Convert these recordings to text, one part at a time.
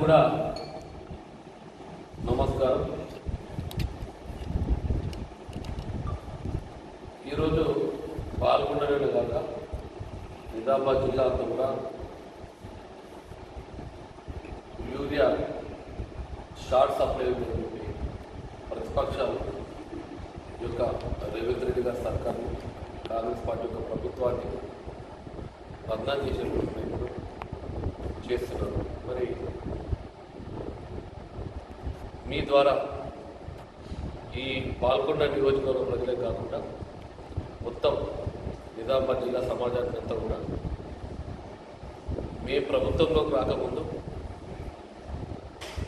కూడా నమస్కారం. ఈరోజు పాల్గొనడమే కాక నిజామాబాద్ జిల్లా అంతా కూడా యూరియా షార్ట్ సప్లై ఉందని ప్రతిపక్షాలు యొక్క రేవంత్ రెడ్డి గారి సర్కార్ని కాంగ్రెస్ పార్టీ యొక్క ప్రభుత్వాన్ని రద్దా చేసేటువంటి చేస్తున్నారు. మరి మీ ద్వారా ఈ పాల్గొండ నియోజకవర్గ ప్రజలే కాకుండా మొత్తం నిజామాబాద్ జిల్లా సమాజానికి అంతా కూడా మీ ప్రభుత్వంలోకి రాకముందు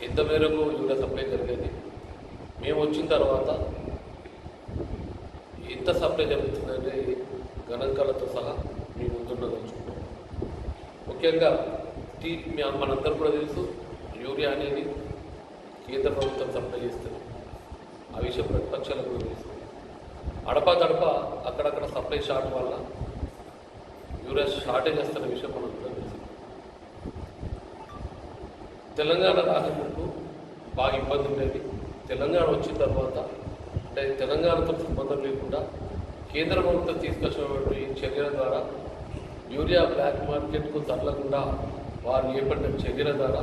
ఎంత మేరకు యూరియా సప్లై జరిగేది. మేము వచ్చిన తర్వాత ఎంత సప్లై జరుగుతుందంటే గణాంకాలతో సహా మీ ముందుండదలుచుకుంటాం ముఖ్యంగా టీ మనందరూ కూడా తెలుసు యూరియా అనేది కేంద్ర ప్రభుత్వం సప్లై చేస్తుంది. ఆ విషయం ప్రతిపక్షాలకు వివరిస్తుంది అడప తడప అక్కడక్కడ సప్లై షార్ట్ వల్ల యూరియా షార్టేజ్ వస్తున్న విషయం మనం కూడా తెలంగాణ రాకముందు బాగా ఇబ్బంది ఉండేది. తెలంగాణ వచ్చిన తర్వాత అంటే తెలంగాణతో సంబంధం లేకుండా కేంద్ర ప్రభుత్వం తీసుకొచ్చినటువంటి చర్యల ద్వారా యూరియా బ్లాక్ మార్కెట్కు తరలకుండా వారు చేపట్టిన చర్యల ద్వారా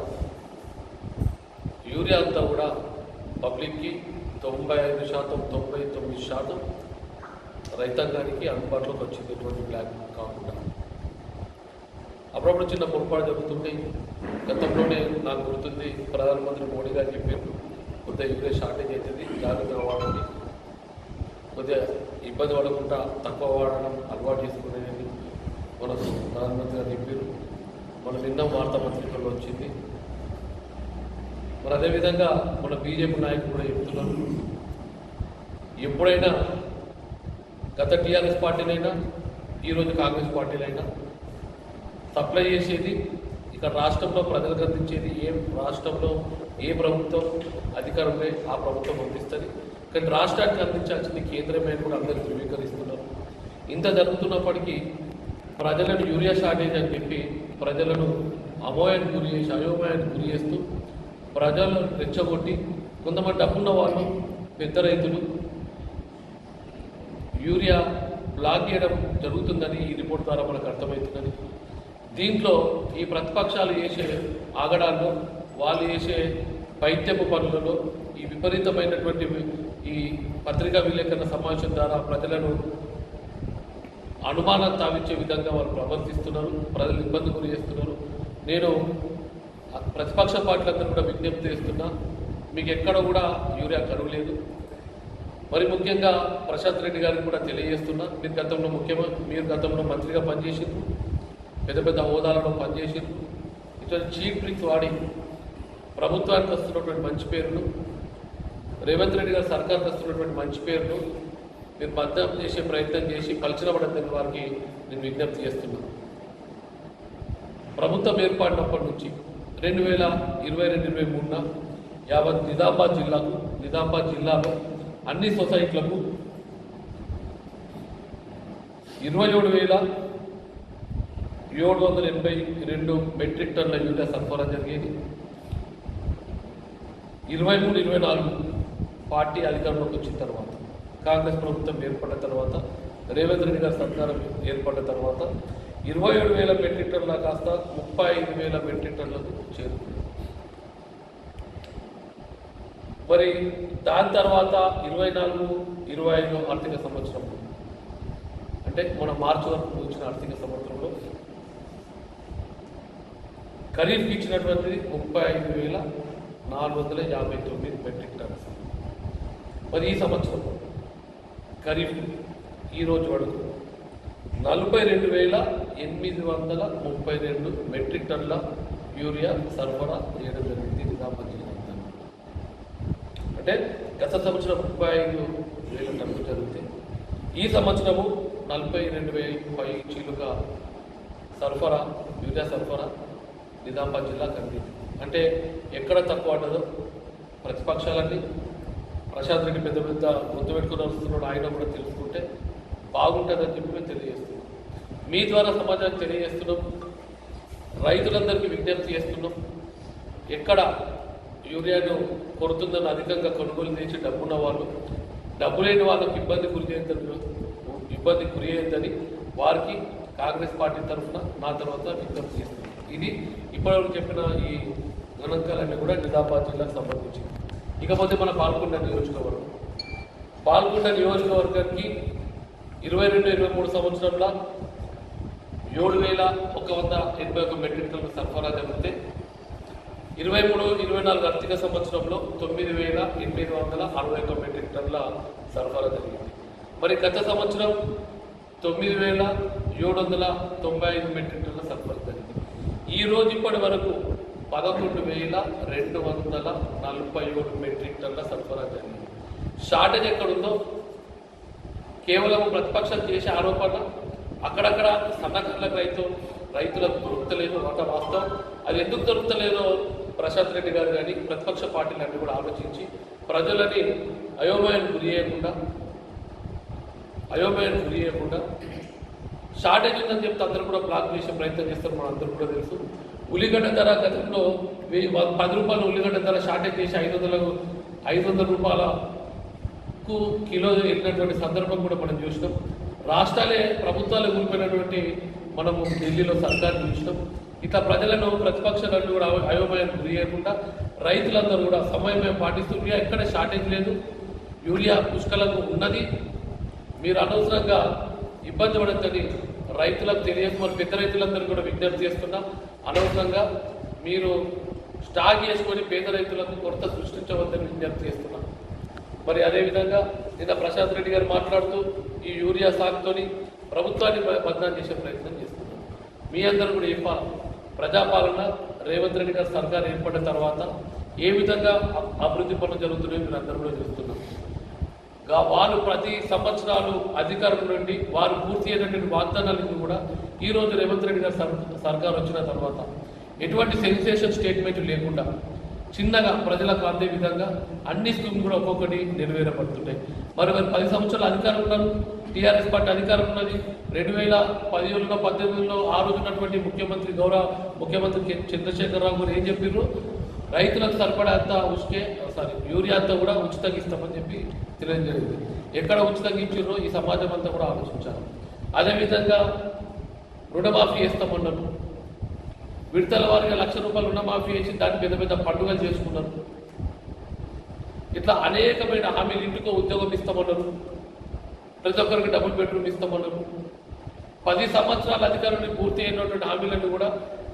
యూరియా అంతా కూడా పబ్లిక్కి తొంభై ఐదు శాతం తొంభై తొమ్మిది శాతం రైతాంగానికి అందుబాటులోకి వచ్చింది ఎటువంటి బ్లాక్ కాకుండా. అప్పుడప్పుడు చిన్న పొరపాటు జరుగుతుంది. గతంలోనే నాకు గుర్తుంది ప్రధానమంత్రి మోడీ గారు చెప్పారు కొద్దిగా యూరియా షార్టేజ్ అవుతుంది జాగ్రత్తగా వాడండి. కొద్దిగా ఇబ్బంది పడకుండా తక్కువ వాడడం అలవాటు చేసుకునేది మనకు ప్రధానమంత్రి గారు చెప్పారు. మన నిన్న వార్తా పత్రికల్లో వచ్చింది. మరి అదేవిధంగా మన బీజేపీ నాయకులు కూడా చెప్తున్నారు. ఎప్పుడైనా గత టీఆర్ఎస్ పార్టీనైనా ఈరోజు కాంగ్రెస్ పార్టీలైనా సప్లై చేసేది ఇక్కడ రాష్ట్రంలో ప్రజలకు అందించేది ఏ రాష్ట్రంలో ఏ ప్రభుత్వం అధికారంలో ఆ ప్రభుత్వం అందిస్తుంది కానీ రాష్ట్రానికి అందించాల్సింది కేంద్రమే కూడా అందరూ ధృవీకరిస్తున్నారు. ఇంత జరుగుతున్నప్పటికీ ప్రజలను యూరియా షార్టేజ్ అని చెప్పి ప్రజలను అమోయానికి గురి చేసి అయోమయానికి గురి చేస్తూ ప్రజలను రెచ్చగొట్టి కొంతమంది డబ్బున్న వాళ్ళు పెద్ద రైతులు యూరియా బ్లాక్ చేయడం జరుగుతుందని ఈ రిపోర్ట్ ద్వారా మనకు అర్థమవుతుందని దీంట్లో ఈ ప్రతిపక్షాలు చేసే ఆగడాల్లో వాళ్ళు చేసే పైత్యపు పనులలో ఈ విపరీతమైనటువంటి ఈ పత్రికా విలేకరణ సమావేశం ద్వారా ప్రజలను అనుమానం తావించే విధంగా వాళ్ళు ప్రవర్తిస్తున్నారు ప్రజలు ఇబ్బంది గురి చేస్తున్నారు. నేను ప్రతిపక్ష పార్టీలందరూ కూడా విజ్ఞప్తి చేస్తున్నా మీకు ఎక్కడ కూడా యూరియా కరువు లేదు. మరి ముఖ్యంగా ప్రశాంత్ రెడ్డి గారికి కూడా తెలియజేస్తున్నా మీరు గతంలో ముఖ్యమంత్రి మీరు గతంలో మంత్రిగా పనిచేసిండ్రు పెద్ద పెద్ద హోదాలలో పనిచేసిండ్రు. ఇటువంటి చీప్ ట్రిక్స్ వాడి ప్రభుత్వానికి వస్తున్నటువంటి మంచి పేరును రేవంత్ రెడ్డి గారి సర్కార్కి వస్తున్నటువంటి మంచి పేరును మీరు బద్దం చేసే ప్రయత్నం చేసి పలచనబడద్దని వారికి నేను విజ్ఞప్తి చేస్తున్నాను ప్రభుత్వం ఏర్పడినప్పటి నుంచి రెండు వేల ఇరవై రెండు ఇరవై మూడున యావత్ నిజామాబాద్ జిల్లాకు నిజామాబాద్ జిల్లాలో అన్ని సొసైటీలకు ఇరవై ఏడు వేల ఏడు వందల ఎనభై రెండు మెట్రిక్ టన్నుల యూరియా సరఫరా జరిగేది. ఇరవై మూడు ఇరవై నాలుగు పార్టీ అధికారంలోకి వచ్చిన తర్వాత కాంగ్రెస్ ప్రభుత్వం ఏర్పడిన తర్వాత రేవంత్ రెడ్డి గారి సర్కారం ఏర్పడిన తర్వాత ఇరవై ఏడు వేల మెట్రిక్ టన్నుల కాస్త ముప్పై ఐదు వేల మెట్రిక్ టన్నులకు చేరుకుంది. మరి దాని తర్వాత ఇరవై నాలుగు ఇరవై ఐదు ఆర్థిక సంవత్సరం అంటే మన మార్చి వరకు వచ్చిన ఆర్థిక సంవత్సరంలో ఖరీఫ్కి ఇచ్చినటువంటిది ముప్పై ఐదు వేల నాలుగు వందల యాభై తొమ్మిది మెట్రిక్ టన్స్ మరి ఈ సంవత్సరం ఖరీఫ్ ఈరోజు రోజు వరకు నలభై రెండు వేల ఎనిమిది వందల ముప్పై రెండు మెట్రిక్ టన్నుల యూరియా సరఫరా చేయడం జరిగింది. నిజామాబాద్ జిల్లా అంటే గత సంవత్సరం ముప్పై ఐదు వేల టన్నులు జరిగితే ఈ సంవత్సరము నలభై రెండు వేల పై చీలుగా సరఫరా యూరియా సరఫరా నిజామాబాద్ జిల్లా కలిగింది అంటే ఎక్కడ తక్కువ అంటదో ప్రతిపక్షాలన్నీ ప్రశాంత్ రెడ్డి పెద్ద పెద్ద ముద్దు పెట్టుకుని వస్తున్నాడు. ఆయన కూడా తెలుసుకుంటే బాగుంటుందని చెప్పి మేము తెలియజేస్తున్నాం. మీ ద్వారా సమాజానికి తెలియజేస్తున్నాం. రైతులందరికీ విజ్ఞప్తి చేస్తున్నాం. ఎక్కడ యూరియాను కొడుతుందని అధికంగా కొనుగోలు చేసి డబ్బున్న వాళ్ళు డబ్బు లేని వాళ్ళకి ఇబ్బంది గురి చేయొద్దని ఇబ్బంది గురి చేయొద్దని వారికి కాంగ్రెస్ పార్టీ తరఫున నా తర్వాత విజ్ఞప్తి చేస్తుంది ఇది ఇప్పటివరకు చెప్పిన ఈ గణాంకాలన్నీ కూడా నిజామాబాద్ జిల్లాకు సంబంధించింది ఇకపోతే మన పాల్గొండ నియోజకవర్గం. పాల్గొండ నియోజకవర్గానికి ఇరవై రెండు ఇరవై మూడు సంవత్సరంలో ఏడు వేల ఒక వంద ఎనభై ఒక మెట్రిక్ టన్నుల సరఫరా జరిగితే ఇరవై మూడు ఇరవై నాలుగు ఆర్థిక సంవత్సరంలో తొమ్మిది వేల ఎనిమిది వందల అరవై ఒక మెట్రిక్ టన్నుల సరఫరా జరిగింది. మరి గత సంవత్సరం తొమ్మిది వేల ఏడు వందల తొంభై ఐదు మెట్రిక్ టన్నుల సరఫరా జరిగింది. ఈ రోజు ఇప్పటి వరకు పదకొండు వేల రెండు వందల నలభై ఏడు మెట్రిక్ టన్నుల సరఫరా జరిగింది. షార్టేజ్ ఎక్కడుందో కేవలం ప్రతిపక్షం చేసే ఆరోపణ అక్కడక్కడ సన్నకారులకు రైతు రైతులకు దొరుకుతలేదు ఒక వాస్తవం. అది ఎందుకు దొరుకుతలేదో ప్రశాంత్ రెడ్డి గారు కానీ ప్రతిపక్ష పార్టీలు అన్నీ కూడా ఆలోచించి ప్రజలని అయోమయానికి గురి చేయకుండా అయోమయానికి గురి చేయకుండా షార్టేజ్ ఉందని చెప్తే అందరూ కూడా బ్లాక్ చేసే ప్రయత్నం చేస్తారు మన అందరూ కూడా తెలుసు. ఉల్లిగడ్డ ధర గతంలో వెయ్యి పది రూపాయల ఉల్లిగడ్డ ధర షార్టేజ్ చేసి ఐదు వందలకు ఐదు వందల రూపాయల కు కిలో వెళ్ళినటువంటి సందర్భం కూడా మనం చూసినాం. రాష్ట్రాలే ప్రభుత్వాలు కూలిపోయినటువంటి మనము ఢిల్లీలో సర్కారు చూసినాం. ఇట్లా ప్రజలను ప్రతిపక్షాలను కూడా అయోమయానికి గురి చేయకుండా రైతులందరూ కూడా సమన్వయం పాటిస్తూ యూరియా ఎక్కడ షార్టేజ్ లేదు. యూరియా పుష్కలంగా ఉన్నది. మీరు అనవసరంగా ఇబ్బంది పడద్దని రైతులకు తెలియక మరి పెద్ద రైతులందరూ కూడా విజ్ఞప్తి చేస్తున్నాం. అనవసరంగా మీరు స్టాక్ చేసుకొని పేద రైతులకు కొరత సృష్టించవద్దని విజ్ఞప్తి చేస్తున్నాం. మరి అదేవిధంగా నిన్న ప్రశాంత్ రెడ్డి గారు మాట్లాడుతూ ఈ యూరియా సాగుతోని ప్రభుత్వాన్ని బ- బదనాం చేసే ప్రయత్నం చేస్తున్నారు. మీ అందరూ కూడా చెప్పాలి? ప్రజాపాలన రేవంత్ రెడ్డి గారి సర్కార్ ఏర్పడిన తర్వాత ఏ విధంగా అభివృద్ధి పనులు జరుగుతున్నాయో మీరు అందరూ కూడా చూస్తున్నారు. గా- ప్రతి సంవత్సరాలు అధికారం నుండి వారు పూర్తి అయినటువంటి వాగ్దానాలను కూడా ఈ రోజు రేవంత్ రెడ్డి గారి సర్- సర్కార్ వచ్చిన తర్వాత ఎటువంటి సెన్సేషన్ స్టేట్మెంట్ లేకుండా చిన్నగా ప్రజలకు అందే విధంగా అన్ని స్కీమ్ కూడా ఒక్కొక్కటి నెరవేరబడుతున్నాయి మరి మరి పది సంవత్సరాలు అధికారం ఉన్నారు టీఆర్ఎస్ పార్టీ అధికారం ఉన్నది. రెండు వేల పదిహేడులో పద్దెనిమిదిలో ఆ రోజు ఉన్నటువంటి ముఖ్యమంత్రి గౌరవ ముఖ్యమంత్రి కె- చంద్రశేఖరరావు గారు ఏం చెప్పారు రైతులకు సరిపడా అంతా ఉచితే సారీ యూరియా అంతా కూడా ఉచితంగా ఇస్తామని చెప్పి తెలియజేయలేదు ఎక్కడ ఉచితంగా ఇచ్చారో ఈ సమాజం అంతా కూడా ఆలోచించాలి. అదేవిధంగా రుణమాఫీ చేస్తామన్నారు. విడతల వారిగా లక్ష రూపాయలు రుణమాఫీ చేసి దాన్ని పెద్ద పెద్ద పండుగలు చేసుకున్నారు ఇట్లా అనేకమైన హామీలు ఇంటికో ఉద్యోగం ఇస్తామన్నారు. ప్రతి ఒక్కరికి డబుల్ బెడ్రూమ్ ఇస్తామన్నారు. పది సంవత్సరాల అధికారులు పూర్తి అయినటువంటి హామీలను కూడా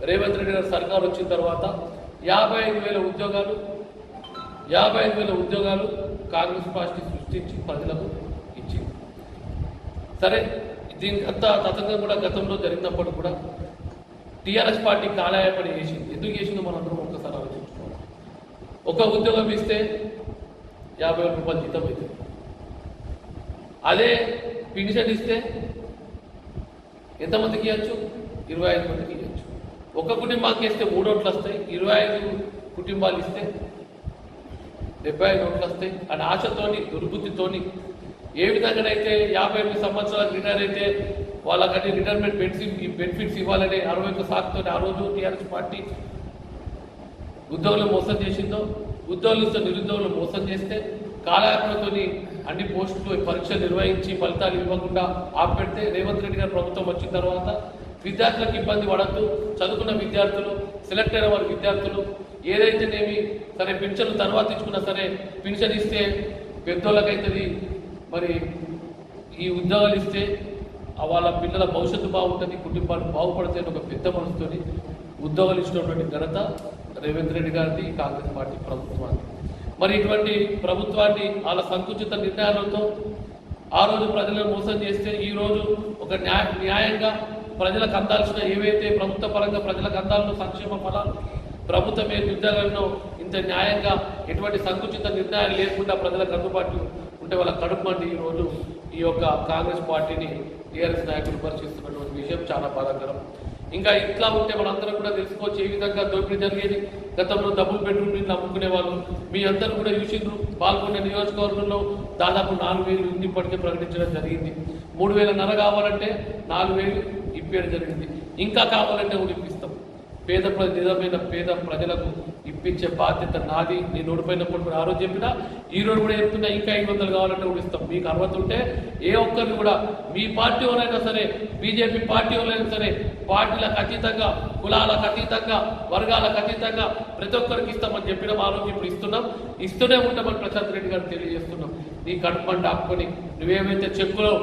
రేవంత్ రెడ్డి గారు సర్కార్ వచ్చిన తర్వాత యాభై ఐదు వేల ఉద్యోగాలు యాభై ఐదు వేల ఉద్యోగాలు కాంగ్రెస్ పార్టీ సృష్టించి ప్రజలకు ఇచ్చింది. సరే దీనికి అంతా తతంగం కూడా గతంలో జరిగినప్పుడు కూడా టీఆర్ఎస్ పార్టీ కాలాయపడి చేసింది. ఎందుకు చేసిందో మనందరం ఒక్కసారి ఆలోచించుకోవాలి. ఒక ఉద్యోగం ఇస్తే యాభై వేల రూపాయలు జీతం అవుతుంది. అదే పెన్షన్ ఇస్తే ఎంతమందికి ఇవ్వచ్చు? ఇరవై ఐదు మందికి ఇవ్వచ్చు. ఒక కుటుంబానికి ఇస్తే మూడు ఓట్లు వస్తాయి. ఇరవై ఐదు కుటుంబాలు ఇస్తే డెబ్బై ఐదు ఓట్లు వస్తాయి. అని ఆశతోని దుర్బుద్ధితోని ఏ విధంగానైతే యాభై ఎనిమిది సంవత్సరాలు రిటైర్ అయితే వాళ్ళకంటే రిటైర్మెంట్ బెనిఫిట్ బెనిఫిట్స్ ఇవ్వాలని అరవై ఒక్క సాకుతో ఆ రోజు టీఆర్ఎస్ పార్టీ ఉద్యోగులు మోసం చేసిందో ఉద్యోగులతో నిరుద్యోగులు మోసం చేస్తే కాలయాపనతో అన్ని పోస్టులు పరీక్షలు నిర్వహించి ఫలితాలు ఇవ్వకుండా ఆపెడితే రేవంత్ రెడ్డి గారి ప్రభుత్వం వచ్చిన తర్వాత విద్యార్థులకు ఇబ్బంది పడద్దు. చదువుకున్న విద్యార్థులు సెలెక్ట్ అయిన వారి విద్యార్థులు ఏదైతేనేమి సరే పెన్షన్ తర్వాత ఇచ్చుకున్నా సరే పెన్షన్ ఇస్తే పెద్దోళ్ళకైతుంది. మరి ఈ ఉద్యోగాలు ఇస్తే వాళ్ళ పిల్లల భవిష్యత్తు బాగుంటుంది కుటుంబాలు బాగుపడతాయి అని ఒక పెద్ద మనసుతోని ఉద్యోగాలు ఇచ్చినటువంటి ఘనత రేవంత్ రెడ్డి గారిది కాంగ్రెస్ పార్టీ ప్రభుత్వాన్ని మరి ఇటువంటి ప్రభుత్వాన్ని వాళ్ళ సంకుచిత నిర్ణయాలతో ఆ రోజు ప్రజలను మోసం చేస్తే ఈ రోజు ఒక న్యాయ న్యాయంగా ప్రజలకు అందాల్సిన ఏవైతే ప్రభుత్వ పరంగా ప్రజలకు అందాల్సిన సంక్షేమ ఫలాలు ప్రభుత్వం ఏ ఉద్యోగాలను ఇంత న్యాయంగా ఎటువంటి సంకుచిత నిర్ణయాలు లేకుండా ప్రజలకు అందుబాటులో ఉంటే వాళ్ళ కడుపు మండి ఈ రోజు ఈ యొక్క కాంగ్రెస్ పార్టీని టీఆర్ఎస్ నాయకులు పరిశీలిస్తున్నటువంటి విషయం చాలా బాధాకరం. ఇంకా ఇట్లా ఉంటే మనందరం కూడా తెలుసుకోవచ్చు ఏ విధంగా దోపిడీ జరిగేది. గతంలో డబుల్ బెడ్రూమ్ నమ్ముకునే వాళ్ళు. మీ అందరూ కూడా చూసిండ్రు. పాల్గొనే నియోజకవర్గంలో దాదాపు నాలుగు వేలు ఇంటి ఇప్పటికే ప్రకటించడం జరిగింది. మూడు వేల నర కావాలంటే నాలుగు వేలు ఇప్పేయడం జరిగింది. ఇంకా కావాలంటే కూడా పేద నిజమైన పేద ప్రజలకు ఇప్పించే బాధ్యత నాది. నేను ఓడిపోయినప్పుడు కూడా ఆ రోజు చెప్పినా ఈ రోజు కూడా చెప్తున్నా ఇంకా ఐదు వందలు కావాలంటే కూడా ఇస్తాం. మీకు అర్హత ఉంటే ఏ ఒక్కరిని కూడా మీ పార్టీ వాళ్ళైనా సరే బీజేపీ పార్టీ వాళ్ళైనా సరే పార్టీలకు అతీతంగా కులాలకు అతీతంగా వర్గాలకు అతీతంగా ప్రతి ఒక్కరికి ఇస్తామని చెప్పినాం. ఆ రోజు ఇప్పుడు ఇస్తున్నాం. ఇస్తూనే ఉంటామని ప్రశాంత్ రెడ్డి గారు తెలియజేస్తున్నాం. నీ కడుపు ఆపుకొని నువ్వేమైతే చెక్కులో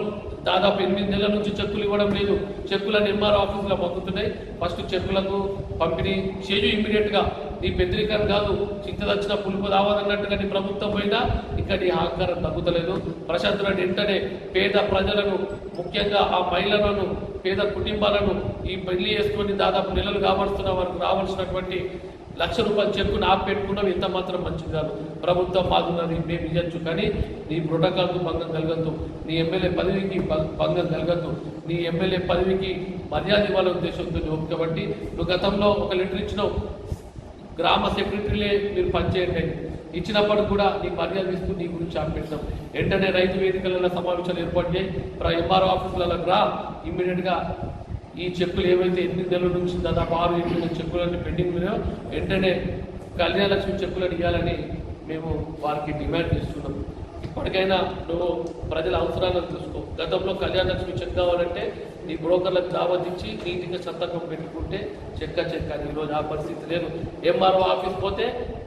దాదాపు ఎనిమిది నెలల నుంచి చెక్కులు ఇవ్వడం లేదు. చెక్కుల ఎంఆర్ ఆఫీసులో పంపుతున్నాయి ఫస్ట్ చెక్కులకు పంపిణీ చేయు ఇమ్మీడియట్గా నీ పెద్దరికం కాదు. చింత దచ్చిన పులుపు రావాలన్నట్టుగా నీ ప్రభుత్వం పోయినా ఇంకా నీ ఆకారం తగ్గుతలేదు. ప్రశాంత్ రెడ్డి వెంటనే పేద ప్రజలను ముఖ్యంగా ఆ మహిళలను పేద కుటుంబాలను ఈ పెళ్ళి చేసుకొని దాదాపు నెలలు కావలసిన వారికి రావాల్సినటువంటి లక్ష రూపాయలు చెక్కును ఆపి పెట్టుకున్నాం ఎంత మాత్రం మంచిది కాదు. ప్రభుత్వం మాదున్నది మేము ఇవ్వచ్చు కానీ నీ ప్రోటోకాల్కు భంగం కలగద్దు. నీ ఎమ్మెల్యే పదవికి భంగం కలగద్దు. నీ ఎమ్మెల్యే పదవికి మర్యాద ఇవ్వాలనే ఉద్దేశంతో నువ్వు కాబట్టి నువ్వు గతంలో ఒక లెటర్ ఇచ్చినావు. గ్రామ సెక్రటరీలే మీరు పనిచేయండి. ఇచ్చినప్పుడు కూడా నీకు మర్యాద ఇస్తూ నీ గురించి ఆపెట్టాం వెంటనే రైతు వేదికలలో సమావేశాలు ఏర్పాటు చేయి. ఎంఆర్ఓ ఆఫీసులలో రా. ఇమ్మీడియట్గా ఈ చెక్కులు ఏవైతే ఎనిమిది నెలల నుంచి దాదాపు ఆరు ఎనిమిది చెక్కులన్నీ పెండింగ్ ఉన్నాయో వెంటనే కళ్యాణలక్ష్మి చెక్కులు చెక్కులను ఇవ్వాలని మేము వారికి డిమాండ్ చేస్తున్నాం. ఇప్పటికైనా నువ్వు ప్రజల అవసరాలను చూసుకో. గతంలో కళ్యాణలక్ష్మి చెక్ కావాలంటే నీ బ్రోకర్లకు దావతిచ్చి నీటిగా సంతకం పెట్టుకుంటే చెక్క చెక్క అని ఈరోజు ఆ పరిస్థితి లేదు. ఎంఆర్ఓ ఆఫీస్ పోతే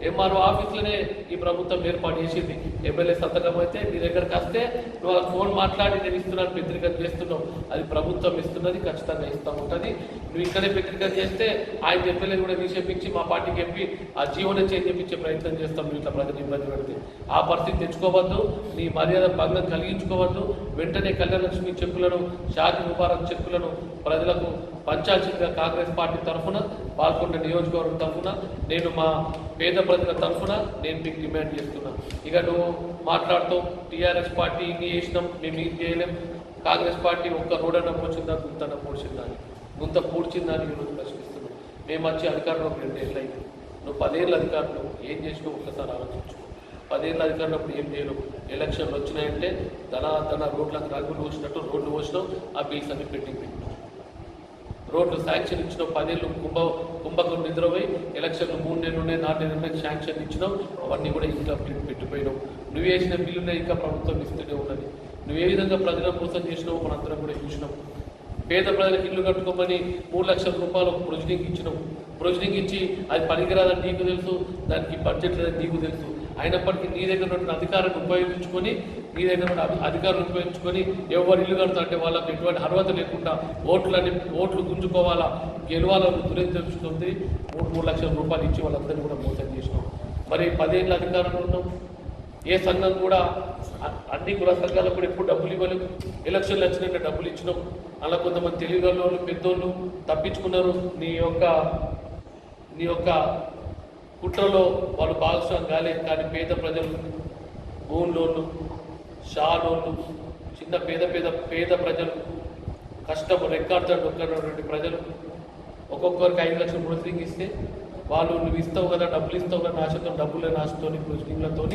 ఎంఆర్ఓ ఆఫీస్లోనే ఈ ప్రభుత్వం ఏర్పాటు చేసింది. ఎమ్మెల్యే సంతకం అయితే మీ దగ్గరకు వస్తే నువ్వు ఫోన్ మాట్లాడి నేను ఇస్తున్నాను పత్రిక చేస్తున్నావు. అది ప్రభుత్వం ఇస్తున్నది ఖచ్చితంగా ఇస్తూ ఉంటుంది. నువ్వు ఇక్కడే పత్రిక చేస్తే ఆయన ఎమ్మెల్యే కూడా నిషేపించి మా పార్టీకి చెప్పి ఆ జీవన చేంజ్ చేపించే ప్రయత్నం చేస్తాం నువ్వు ఇట్లా ప్రజలు ఇబ్బంది పెడితే. ఆ పరిస్థితి తెచ్చుకోవద్దు నీ మర్యాద భంగం కలిగించుకోవద్దు. వెంటనే కళ్యాణ లక్ష్మి చెక్కులను షాది ముబారక్ చెక్కులను ప్రజలకు పంచాల్సిందిగా కాంగ్రెస్ పార్టీ తరఫున పాల్గొన్న నియోజకవర్గం తరఫున నేను మా పేద ప్రజల తరఫున నేను మీకు డిమాండ్ చేస్తున్నా. ఇక నువ్వు మాట్లాడుతూ టీఆర్ఎస్ పార్టీ ఇన్ని చేసినాం మేము ఇది చేయలేం. కాంగ్రెస్ పార్టీ ఒక్క రోడన్న పోచిందా గుంతన్న పోచిందా అని. గుంత పూడ్చిందా అని ఈరోజు ప్రశ్నిస్తున్నాం. మేము వచ్చి అధికారంలోకి రెండేళ్ళు అయింది. నువ్వు పదేళ్ళ అధికారంలో ఏం చేసినావు ఒక్కసారి ఆలోచించు పదేళ్ళ అధికారంలో ఏం చేయలేవు. ఎలక్షన్లు వచ్చినాయంటే ధన ధన రోడ్లకు రంగులు పోసినట్టు రోడ్లు పోసినాం ఆ బిల్స్ అన్ని పెట్టింది రోడ్లు శాంక్షన్ ఇచ్చినాం పదేళ్ళు కుంభ కుంభకం నిద్రపోయి ఎలక్షన్లు మూడు నెలలు ఉన్నాయి నాలుగు నెలలు ఉన్నాయి శాంక్షన్ ఇచ్చినాం అవన్నీ కూడా ఇంకా పెట్టిపోయినాం. నువ్వు వేసిన బిల్లునే ఇంకా ప్రభుత్వం ఇస్తూనే ఉన్నది. నువ్వు ఏ విధంగా ప్రజల మోసం చేసినావు మనందరం కూడా చూసినాం. పేద ప్రజలకు ఇల్లు కట్టుకోమని మూడు లక్షల రూపాయలు ప్రొజెక్టింగ్ ఇచ్చినాం. ప్రొజెక్టింగ్ ఇచ్చి అది పనికిరాదని నీకు తెలుసు దానికి బడ్జెట్ లేదని నీకు తెలుసు. అయినప్పటికీ నీ దగ్గర ఉన్న అధికారాన్ని ఉపయోగించుకొని నీ దగ్గర ఉన్న అధికారులు ఉపయోగించుకొని ఎవరు ఇల్లు కడతాడంటే వాళ్ళకి ఎటువంటి అర్హత లేకుండా ఓట్లని ఓట్లు గుంజుకోవాలా గెలవాలని దురేద్దేశిస్తుంది మూడు మూడు లక్షల రూపాయలు ఇచ్చి వాళ్ళందరినీ కూడా మోసం చేసినాం. మరి పదేళ్ళ అధికారంలో ఉన్నాం. ఏ సంఘం కూడా అన్ని కుల సంఘాలకు కూడా ఎప్పుడు డబ్బులు ఇవ్వలేదు. ఎలక్షన్లు వచ్చినట్టు డబ్బులు ఇచ్చినాం. అలా కొంతమంది తెలియగలను పెద్దోళ్ళు తప్పించుకున్నారు. నీ యొక్క నీ యొక్క కుట్రలో వాళ్ళు భాగస్వామి కాలేదు కానీ పేద ప్రజలు భూమి లోన్లు షా లోన్లు చిన్న పేద పేద పేద ప్రజలు కష్టము రెక్కాడుతాడు ఒక్కనటువంటి ప్రజలు ఒక్కొక్కరికి ఐదు లక్షలు ప్రొసీడింగ్ ఇస్తే వాళ్ళు నువ్వు ఇస్తావు కదా డబ్బులు ఇస్తావు కదా నాశతో డబ్బులే నాశతో ప్రొసీడింగ్లతో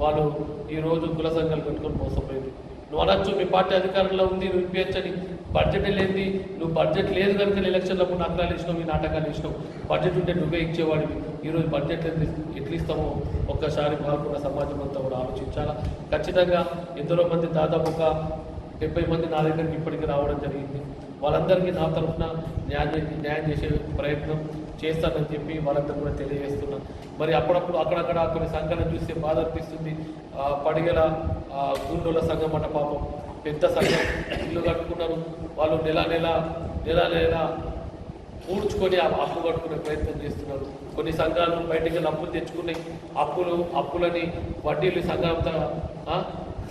వాళ్ళు ఈరోజు కుల సంఘాలు పెట్టుకొని మోసపోయింది నువ్వు అనొచ్చు మీ పార్టీ అధికారంలో ఉంది నువ్వు ఇప్పించని బడ్జెట్ లేనిది నువ్వు బడ్జెట్ లేదు కనుక ఎలక్షన్లకు నాటకాలు ఇచ్చినావు మీ నాటకాలు ఇచ్చినావు. బడ్జెట్ ఉంటే నువ్వే ఇచ్చేవాడివి. ఈరోజు బడ్జెట్ ఎంత ఎట్లా ఇస్తామో ఒక్కసారి మారుకున్న సమాజం అంతా కూడా ఆలోచించాలా? ఖచ్చితంగా ఎందరో మంది దాదాపు ఒక డెబ్బై మంది నా దగ్గరికి ఇప్పటికీ రావడం జరిగింది. వాళ్ళందరికీ నా తరఫున న్యాయం న్యాయం చేసే ప్రయత్నం చేస్తానని చెప్పి వాళ్ళందరూ కూడా తెలియజేస్తున్నా. మరి అప్పుడప్పుడు అక్కడక్కడ కొన్ని సంఘాలను చూస్తే బాధ అనిపిస్తుంది. పడిగల గుండోల సంఘం అన్న పాపం. పెద్ద సంఘం ఇల్లు కట్టుకున్నారు. వాళ్ళు నెల నెల నెల నెల పూడ్చుకొని ఆ అప్పు కట్టుకునే ప్రయత్నం చేస్తున్నారు. కొన్ని సంఘాలు బయటికి అప్పులు తెచ్చుకుని అప్పులు అప్పులని వడ్డీలు సంఘాలతో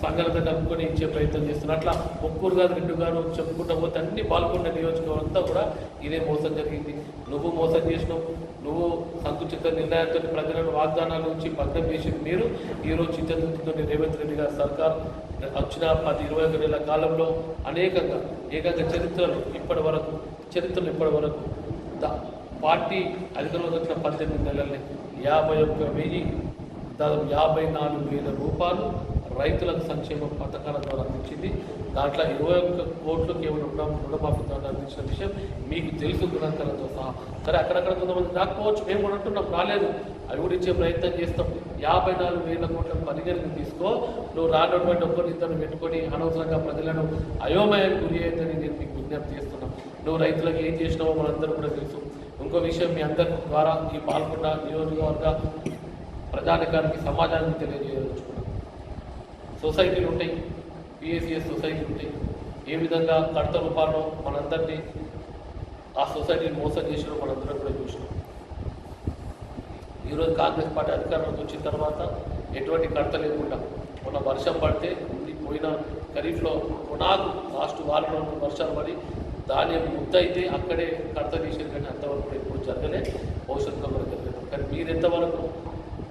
సంఘాలతో కలుపుకొని ఇచ్చే ప్రయత్నం చేస్తున్నారు. అట్లా ఒక్కరు కాదు రెండు గారు చెప్పుకుంటా పోతే అన్ని పాల్గొన్న నియోజకవర్గం అంతా కూడా ఇదే మోసం జరిగింది. నువ్వు మోసం చేసినావు. నువ్వు సంకుచిత నిర్ణయాలతో ప్రజలను వాగ్దానాల నుంచి భగ్నం చేసిన మీరు. ఈరోజు చిత్తశుద్ధితో రేవంత్ రెడ్డి గారి సర్కార్ వచ్చిన పది ఇరవై ఒక నెలల కాలంలో అనేకంగా ఏకంగా చరిత్రలు ఇప్పటి వరకు చరిత్రలు ఇప్పటి వరకు పార్టీ అధికారంలోకి వచ్చిన పద్దెనిమిది నెలల్ని యాభై ఒక్క వెయ్యి దాదాపు యాభై నాలుగు వేల రూపాయలు రైతులకు సంక్షేమ పథకాల ద్వారా అందించింది దాంట్లో ఇరవై ఒక్క కోట్లు కేవలం రుణ రుణమాఫీ ద్వారా అందించిన విషయం మీకు తెలుసు గుణాంకాలతో సహా. సరే అక్కడక్కడ కొంతమంది రాకపోవచ్చు మేము కూడా అంటున్నాం రాలేదు. అవి కూడా ఇచ్చే ప్రయత్నం చేస్తాం. యాభై నాలుగు వేల కోట్ల పరిగణకు తీసుకో. నువ్వు రానటువంటి ఒక్కరిని ఇద్దరు పెట్టుకొని అనవసరంగా ప్రజలను అయోమయం గురి అయిందని నేను మీకు విజ్ఞప్తి చేస్తున్నాను నువ్వు రైతులకు ఏం చేసినావో మనందరూ కూడా తెలుసు. ఇంకో విషయం మీ అందరి ద్వారా ఈ పాల్గొన్న నియోజకవర్గ ప్రజానికానికి సమాజానికి తెలియజేయవచ్చు సొసైటీలు ఉంటాయి పిఎస్సిఎస్ సొసైటీలు ఉంటాయి. ఏ విధంగా కడత రూపాల్లో మనందరినీ ఆ సొసైటీని మోసం చేసిన మనందరం కూడా చూసినాం. ఈరోజు కాంగ్రెస్ పార్టీ అధికారంలోకి వచ్చిన తర్వాత ఎటువంటి కడత లేకుండా మొన్న వర్షం పడితే ఉంది పోయిన ఖరీఫ్లో కొనాకు లాస్ట్ వారంలో వర్షాలు పడి ధాన్యం ముద్దయితే అక్కడే కడత తీసేది కానీ అంతవరకు ఎప్పుడు జరగలే భవిష్యత్తులో కూడా జరగలేదు. కానీ మీరు ఎంతవరకు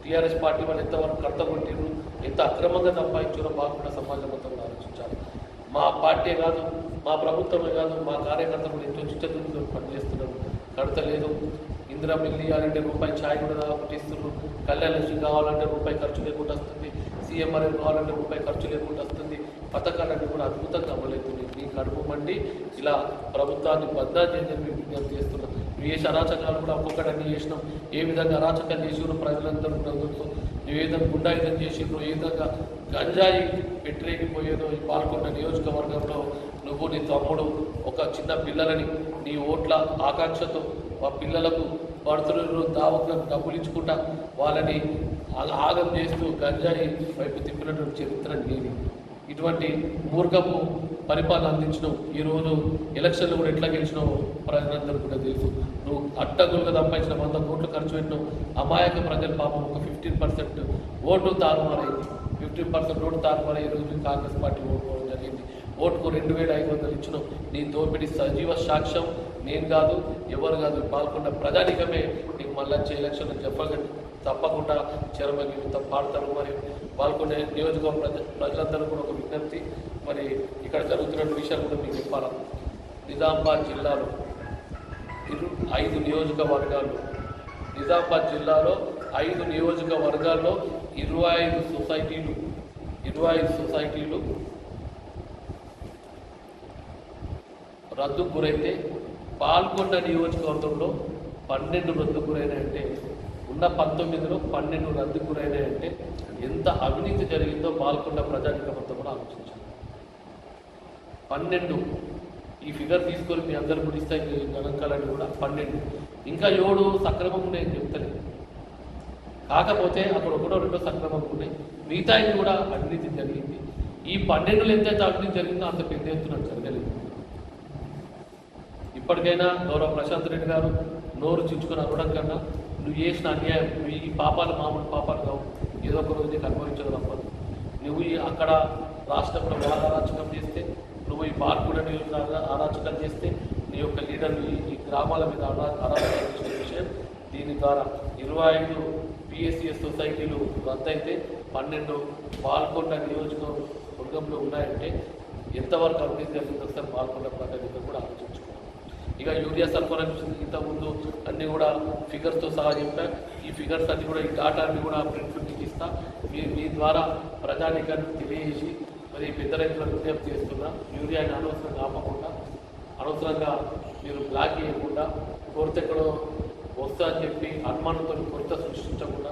టీఆర్ఎస్ పార్టీ వాళ్ళు ఎంతవరకు కడత కొట్టిరు ఎంత అక్రమంగా సంపాదించారో బాగుండా సమాజం మొత్తం ఆలోచించాలి. మా పార్టీ కాదు మా ప్రభుత్వమే కాదు మా కార్యకర్తలు కూడా ఎంతో చిత్తశుద్ధితో పనిచేస్తున్నారు. కడత ఇందిరా మిల్లి ఇవ్వాలంటే రూపాయి ఛాయ్ కూడా పుట్టిస్తున్నారు కళ్యాణ లక్ష్మి కావాలంటే రూపాయి ఖర్చు లేకుండా వస్తుంది. సీఎంఆర్ఎం కావాలంటే రూపాయి ఖర్చు లేకుండా వస్తుంది. పథకాలన్నీ కూడా అద్భుతంగా అమలవుతుంది మీ కడుపు మండి ఇలా ప్రభుత్వాన్ని బద్దా చేయని విజ్ఞప్తి చేస్తున్నాం నువ్వు చేసే అరాచకాలు కూడా ఒక్కొక్కటి చేసినాం. ఏ విధంగా అరాచకాలు చేసినారో ప్రజలందరూ ప్రభుత్వం నువ్వు ఏ విధంగా గుండాయుధం చేసినో ఏ విధంగా గంజాయి పెట్టరేగిపోయేదో ఈ పాల్గొన్న నియోజకవర్గంలో నువ్వు నీ తమ్ముడు ఒక చిన్న పిల్లలని నీ ఓట్ల ఆకాంక్షతో ఆ పిల్లలకు భర్తలు దావకులకు డబ్బులు ఇచ్చుకుంటా వాళ్ళని ఆగం చేస్తూ గంజాయి వైపు తిప్పినటువంటి చరిత్ర నీది ఇటువంటి మూర్ఖపు పరిపాలన అందించినావు. ఈరోజు ఎలక్షన్లు కూడా ఎట్లా గెలిచినావు ప్రజలందరూ కూడా తెలుసు. నువ్వు అట్టగులుగా సంపాదించిన వంద కోట్లు ఖర్చు పెట్టినావు. అమాయక ప్రజలు పాపం ఒక ఫిఫ్టీన్ పర్సెంట్ ఓటు తారుమారైంది. ఫిఫ్టీన్ పర్సెంట్ ఓటు తారుమారై ఈరోజు కాంగ్రెస్ పార్టీ ఓడిపోవడం జరిగింది. ఓటుకు రెండు వేల ఐదు వందలు ఇచ్చినాం నీ దోపిడీ సజీవ సాక్ష్యం. నేను కాదు ఎవరు కాదు పాల్గొన్న ప్రజానికమే నీకు మళ్ళీ వచ్చే ఎలక్షన్ చెప్పగలను తప్పకుండా చరమగీతం పాడతారు. మరియు పాల్గొనే నియోజకవర్గ ప్రజ ప్రజలందరూ కూడా ఒక విజ్ఞప్తి. మరి ఇక్కడ జరుగుతున్న విషయాలు కూడా మీకు చెప్పాలను నిజామాబాద్ జిల్లాలో ఇరు ఐదు నియోజకవర్గాలు నిజామాబాద్ జిల్లాలో ఐదు నియోజకవర్గాల్లో ఇరవై ఐదు సొసైటీలు ఇరవై ఐదు సొసైటీలు రద్దు గురైతే పాల్గొండ నియోజకవర్గంలో పన్నెండు రద్దు గురైనాయంటే ఉన్న పంతొమ్మిదిలో పన్నెండు రద్దు గురైనాయంటే ఎంత అవినీతి జరిగిందో పాల్గొండ ప్రజానికమంతా కూడా ఆలోచించారు పన్నెండు. ఈ ఫిగర్ తీసుకొని మీ అందరు కూడా ఇస్తే కూడా పన్నెండు. ఇంకా ఏడు సక్రమం ఉన్నాయని చెప్తలేదు కాకపోతే అక్కడ ఒకటో రెండో సక్రమం ఉన్నాయి. మిగతా కూడా అవినీతి జరిగింది. ఈ పన్నెండులు ఎంతైతే అవినీతి జరిగిందో అంత పెద్ద ఎత్తున జరగలేదు. ఇప్పటికైనా గౌరవ ప్రశాంత్ రెడ్డి గారు నోరు చించుకొని అవ్వడం కన్నా నువ్వు చేసిన అన్యాయం నువ్వు ఈ పాపాలు మామూలు పాపాలు కావు. ఏదో ఒక రోజు నీకు అనుభవించడం తప్పదు. నువ్వు అక్కడ రాష్ట్రంలో బాగా అరాచకం చేస్తే నువ్వు ఈ పాల్గొన నియోజకవర్గ అరాచకం చేస్తే నీ యొక్క లీడర్లు ఈ గ్రామాల మీద అరా అరాచకం చేసిన విషయం దీని ద్వారా ఇరవై ఐదు పిఎస్సిఎస్ సొసైటీలు రద్దయితే పన్నెండు పాల్గొండ నియోజకవర్గంలో ఉన్నాయంటే ఎంతవరకు అభివృద్ధి జరిగిందో ఒకసారి పాల్గొండ ప్రజలు కూడా ఆలోచించుకోవాలి ఇక యూరియా సల్ఫర్ ఇంతకుముందు అన్నీ కూడా ఫిగర్స్తో సహా చెప్పా. ఈ ఫిగర్స్ అన్ని కూడా ఈ డాటా అన్ని కూడా ప్రింట్ ఇస్తా. మీ మీ ద్వారా ప్రజానికాన్ని తెలియజేసి మరి పెద్ద రైతులకు విజ్ఞప్తి చేస్తున్నా యూరియాని అనవసరంగా ఆపకుండా అనవసరంగా మీరు బ్లాక్ చేయకుండా కొరత ఎక్కడో వస్తా అని చెప్పి అనుమానంతో కొరత సృష్టించకుండా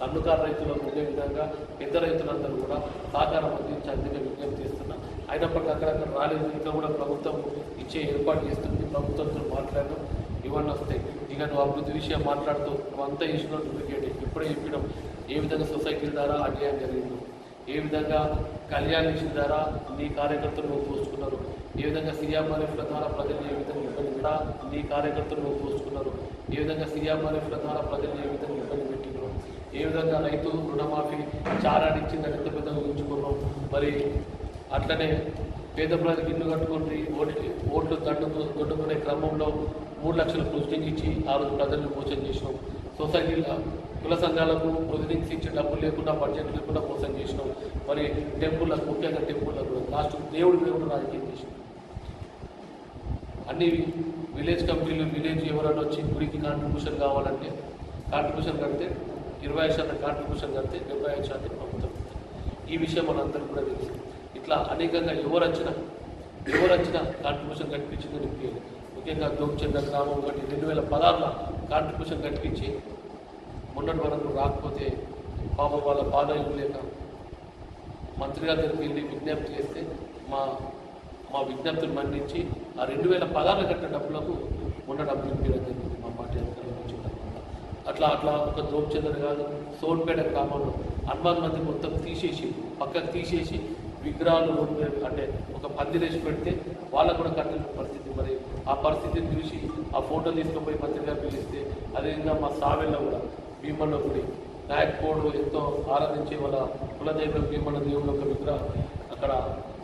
సన్నుకారు రైతులకు ఉండే విధంగా పెద్ద రైతులందరూ కూడా సహకారం అందించి అందుకే విజ్ఞప్తి చేస్తున్నా. అయినప్పటికీ అక్కడక్కడ రాలేదు. ఇంకా కూడా ప్రభుత్వం ఇచ్చే ఏర్పాటు చేస్తుంది. ప్రభుత్వంతో మాట్లాడడం ఇవన్నీ వస్తాయి. ఇక నువ్వు అభివృద్ధి విషయం మాట్లాడుతూ నువ్వు అంతా చేసిన డూప్లికేట్ ఇప్పుడే చెప్పడం ఏ విధంగా సొసైటీల ద్వారా అన్యాయం జరిగిందో. ఏ విధంగా కళ్యాణ్ లక్ష్మి ద్వారా నీ కార్యకర్తలు నువ్వు ఏ విధంగా సీఎంఆర్ఎఫ్ల ద్వారా ప్రజలు ఏ విధంగా ఇబ్బంది కూడా నీ కార్యకర్తలు నువ్వు దోచుకున్నారు ఏ విధంగా సీఎంఆర్ఎఫ్ల ద్వారా ప్రజలు ఏ విధంగా ఇబ్బంది పెట్టినారు ఏ విధంగా రైతు రుణమాఫీ చారాడించిందని ఎంత పెద్దగా ఉంచుకున్నాం మరి అట్లనే పేద ప్రజలకు ఇల్లు కట్టుకుని ఓట్లు ఓట్లు దండుకు దొడ్డుకునే క్రమంలో మూడు లక్షల పుష్టించి ఇచ్చి ఆ రోజు ప్రజలను మోసం చేసినాం. సొసైటీలో కుల సంఘాలకు ప్రతినిధి ఇచ్చే డబ్బులు లేకుండా బడ్జెట్ లేకుండా మోసం చేసినాం. మరి టెంపుల్లకు ముఖ్యంగా టెంపుల్లకు లాస్ట్ దేవుడి మీద కూడా రాజకీయం చేసినాం. అన్ని విలేజ్ కంపెనీలు విలేజ్ ఎవరైనా వచ్చి గుడికి కాంట్రిబ్యూషన్ కావాలంటే కాంట్రిబ్యూషన్ కడితే ఇరవై ఐదు శాతం కాంట్రిబ్యూషన్ కడితే డెబ్బై ఐదు శాతం ప్రభుత్వం ఈ విషయం మనందరికీ కూడా తెలుసు. ఇట్లా అనేకంగా ఎవరు వచ్చినా ఎవరు వచ్చినా కాంట్రిబ్యూషన్ కనిపించిందని ముఖ్యంగా దోమచంద్ర గ్రామం ఒకటి రెండు వేల పదహారులో కాంట్రిబ్యూషన్ కనిపించి మొన్నటి వరకు రాకపోతే పాపం వాళ్ళ బాధలు లేక మంత్రి గారి దగ్గరికి వెళ్ళి విజ్ఞప్తి చేస్తే మా మా విజ్ఞప్తిని మన్నించి ఆ రెండు వేల పదహారు గంటల డబ్బులకు ఉన్న డబ్బులు ఇప్పించడం జరిగింది మా పార్టీ అధికారులు అట్లా అట్లా ఒక ద్రోపచంద్ర కాదు సోన్పేట గ్రామంలో హనుమాన్ మంది మొత్తం తీసేసి పక్కకు తీసేసి విగ్రహాలు అంటే ఒక పందిరేసి పెడితే వాళ్ళకు కూడా కట్టిన పరిస్థితి. మరి ఆ పరిస్థితిని చూసి ఆ ఫోటో తీసుకుపోయి మంత్రిగా పిలిస్తే అదేవిధంగా మా సావెల్లో కూడా భీమన్న గుడి నాయక్పోడు ఎంతో ఆరాధించే వాళ్ళ కులదైవం భీమన్న దేవుడు ఒక విగ్రహం అక్కడ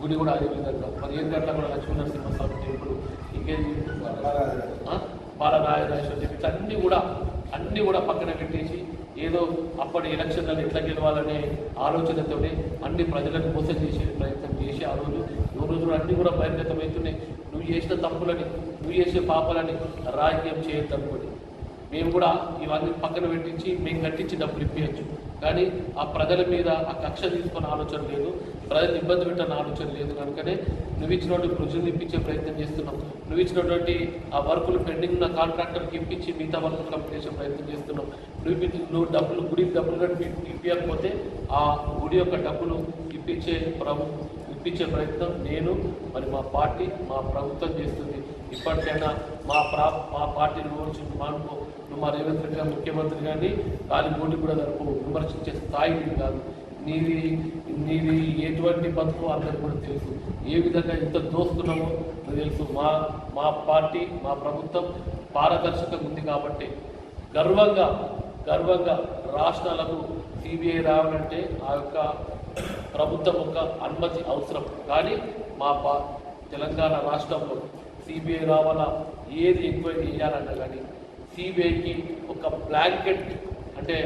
గుడి కూడా అదే విధంగా పదిహేను గంటల కూడా లక్ష్మీ నరసింహస్వామి టెంపుల్? బాలరాజేశ్వర చెప్పి ఇట్లా అన్నీ కూడా అన్నీ కూడా పక్కన పెట్టేసి ఏదో అప్పటి ఎలక్షన్లను ఎట్లా గెలవాలనే ఆలోచనతోనే అన్ని ప్రజలను మోసం చేసే ప్రయత్నం చేసి ఆ రోజు. ఈ రోజులు అన్నీ కూడా బహిర్గతమవుతున్నాయి. నువ్వు చేసిన తప్పులని నువ్వు చేసే పాపాలని రాజకీయం చేయొద్దనుకోని మేము కూడా ఇవన్నీ పక్కన పెట్టించి మేము కట్టించి డబ్బులు ఇప్పించచ్చు కానీ ఆ ప్రజల మీద ఆ కక్ష తీసుకున్న ఆలోచన లేదు. ప్రజలు ఇబ్బంది పెట్టని ఆలోచన లేదు కనుకనే నువ్వు ఇచ్చినటువంటి రుజువులు ఇప్పించే ప్రయత్నం చేస్తున్నాం. నువ్వు ఇచ్చినటువంటి ఆ వర్కులు పెండింగ్ ఉన్న కాంట్రాక్టర్కి ఇప్పించి మిగతా వర్కులు కంప్లీట్ చేసే ప్రయత్నం చేస్తున్నాం. నువ్వు నువ్వు డబ్బులు గుడికి డబ్బులు కట్టి ఇప్పించకపోతే ఆ గుడి యొక్క డబ్బులు ఇప్పించే ప్రభు ఇప్పించే ప్రయత్నం నేను మరి మా పార్టీ మా ప్రభుత్వం చేస్తుంది. ఇప్పటికైనా మా ప్రా మా పార్టీని విమర్శించి మానుకో మా రేవంత్ రెడ్డి గారు ముఖ్యమంత్రి కానీ కాలిపోటీ కూడా జరుపు విమర్శించే స్థాయి కాదు. నీది నీది ఎటువంటి బతుకు అందరికి కూడా తెలుసు. ఏ విధంగా ఎంత దోస్తున్నామో తెలుసు. మా మా పార్టీ మా ప్రభుత్వం పారదర్శకంగా ఉంది కాబట్టి గర్వంగా గర్వంగా రాష్ట్రాలకు సిబిఐ రావాలంటే ఆ యొక్క ప్రభుత్వం యొక్క అనుమతి అవసరం. కానీ మా పా తెలంగాణ రాష్ట్రంలో సిబిఐ రావాలా? ఏది ఎంక్వైరీ చేయాలన్నా కానీ సిబిఐకి ఒక బ్లాంకెట్ అంటే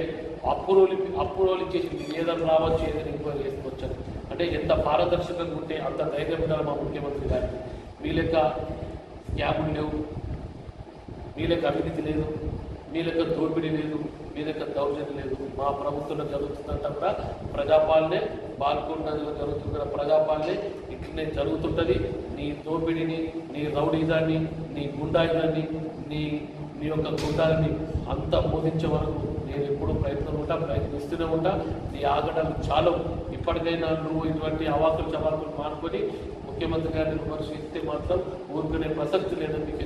అప్రూవల్ అప్రూవల్ ఇచ్చేసి ఏదైనా రావచ్చు ఏదైనా ఎంక్వైరీ చేసుకోవచ్చు అంటే ఎంత పారదర్శకంగా ఉంటే అంత ధైర్యం ఉండాలి మా ముఖ్యమంత్రి గారికి. మీ లెక్క స్కాములు లేవు. మీ లెక్క అవినీతి లేదు. మీ లెక్క దోపిడీ లేదు. మీ లెక్క దౌర్జన్యం లేదు. మా ప్రభుత్వంలో జరుగుతుందంట కూడా ప్రజాపాలనే బాల్కొండ నదిలో జరుగుతున్న ప్రజాపాలనే ఇట్లనే జరుగుతుంటుంది. నీ దోపిడీని నీ రౌడీజాన్ని నీ గుండాయిజాన్ని నీ నీ యొక్క గుండాలని అంత మోదించే వరకు నేను ఎప్పుడూ ప్రయత్నం ఉంటా ప్రయత్నిస్తూనే ఉంటా. నీ ఆగడాలు చాలు. ఇప్పటికైనా నువ్వు ఇటువంటి అవాకులు చవాకులు మానుకొని ముఖ్యమంత్రి గారిని విమర్శిస్తే మాత్రం ఊరుకునే ప్రసక్తి లేదని మీకు